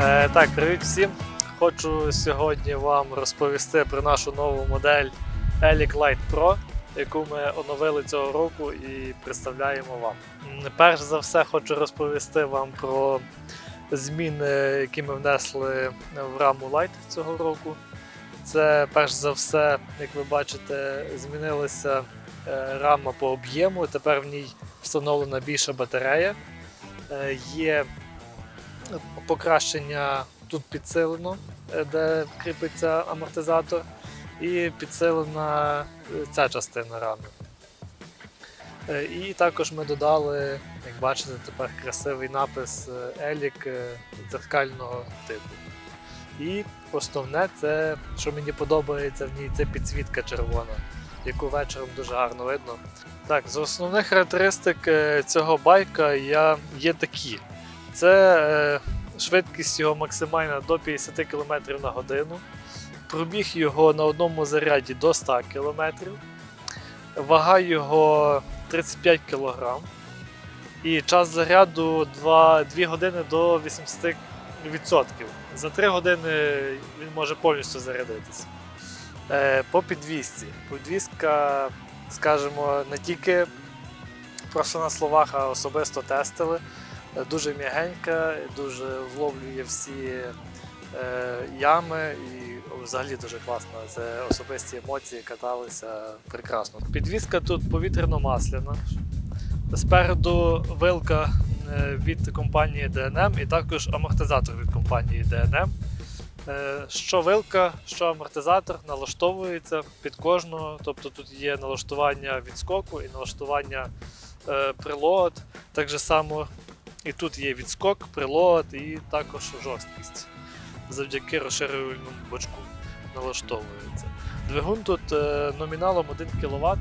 Е, так, привіт всім. Хочу сьогодні вам розповісти про нашу нову модель Elic Light Pro, яку ми оновили цього року і представляємо вам. Перш за все, хочу розповісти вам про зміни, які ми внесли в раму Light цього року. Це перш за все, як ви бачите, змінилася е, рама по об'єму. Тепер в ній встановлена більша батарея. Е, Є покращення тут підсилено, е, де кріпиться амортизатор, і підсилена е, ця частина рами. Е, І також ми додали, як бачите, тепер красивий напис Елік дзеркального типу. І основне, це, що мені подобається в ній, це підсвітка червона, яку вечором дуже гарно видно. Так, з основних характеристик цього байка я, є такі. Це е, швидкість його максимальна до 50 км на годину. Пробіг його на одному заряді до 100 км. Вага його 35 кг. І час заряду 2, 2 години до 80%. За 3 години він може повністю зарядитися. Е, по підвісці. Підвізка, скажімо, не тільки просто на словах, а особисто тестили. Дуже м'ягенька, дуже вловлює всі е, ями і взагалі дуже класно. Це особисті емоції каталися прекрасно. Підвізка тут повітряно-масляна. Спереду вилка е, від компанії DNM і також амортизатор від компанії DNM. Е, Що вилка, що амортизатор налаштовується під кожного. Тобто тут є налаштування відскоку і налаштування прилот. Так же само і тут є відскок, прилот і також жорсткість. Завдяки розширювальному бачку налаштовується. Двигун тут е, номіналом 1 кВт.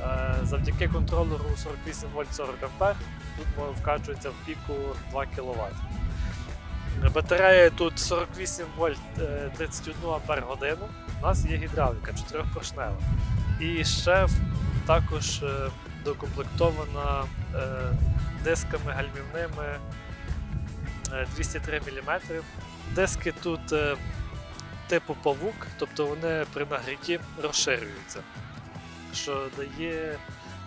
Е, завдяки контролеру 48 вольт 40 А тут вкачується в піку 2 кВт. Батарея тут 48 вольт е, 31 Ампер годину. У нас є гідравліка 4-поршнева. І ще також е, докомплектована е, дисками гальмівними е, 203 мм. Диски тут е, типу павук, тобто вони при нагріті розширюються, що дає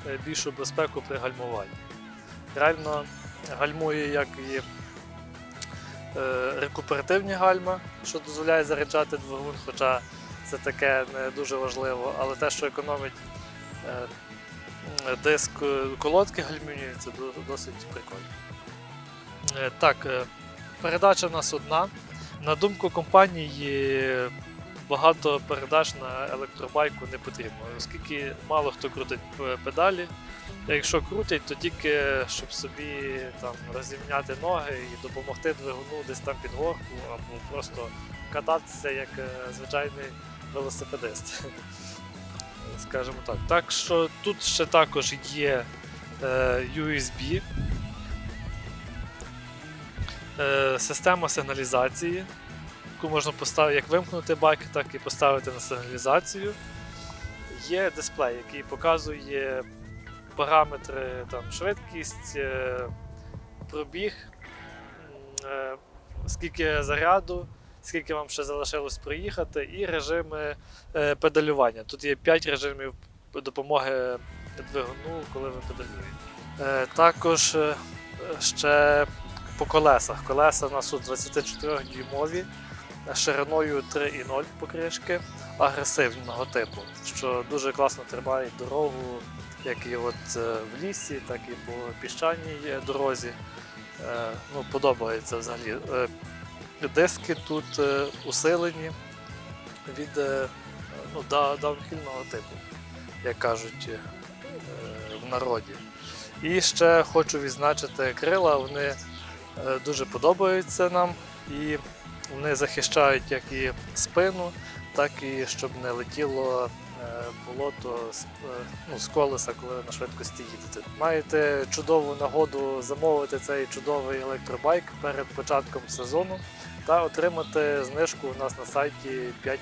е, більшу безпеку при гальмуванні. Реально гальмує як і е, рекуперативні гальма, що дозволяє заряджати двигун, хоча це таке не дуже важливо, але те, що економить е, диск е, колодки гальмівні, це досить прикольно. Е, Так, е, передача в нас одна. На думку компанії, багато передач на електробайку не потрібно, оскільки мало хто крутить педалі. А Якщо крутять, то тільки щоб собі там розімняти ноги і допомогти двигуну десь там під горку, або просто кататися як звичайний велосипедист. Скажімо так. Так що тут ще також є е, USB, е, система сигналізації, яку можна поставити як вимкнути байк, так і поставити на сигналізацію. Є дисплей, який показує параметри там, швидкість, е, пробіг, скільки заряду, скільки вам ще залишилось проїхати, і режими е, педалювання. Тут є 5 режимів допомоги двигуну, коли ви педалюєте. Е, Також е, ще по колесах. Колеса у нас тут 24-дюймові, шириною 3,0 покришки, агресивного типу, що дуже класно тримають дорогу, як і от в лісі, так і по піщаній дорозі. Ну, подобається взагалі. Е, Диски тут е, усилені від е, ну, даунхільного типу, як кажуть е, в народі. І ще хочу відзначити крила, вони дуже подобаються нам і вони захищають як і спину, так і щоб не летіло болото ну, з колеса, коли на швидкості їдете. Маєте чудову нагоду замовити цей чудовий електробайк перед початком сезону та отримати знижку у нас на сайті 5%.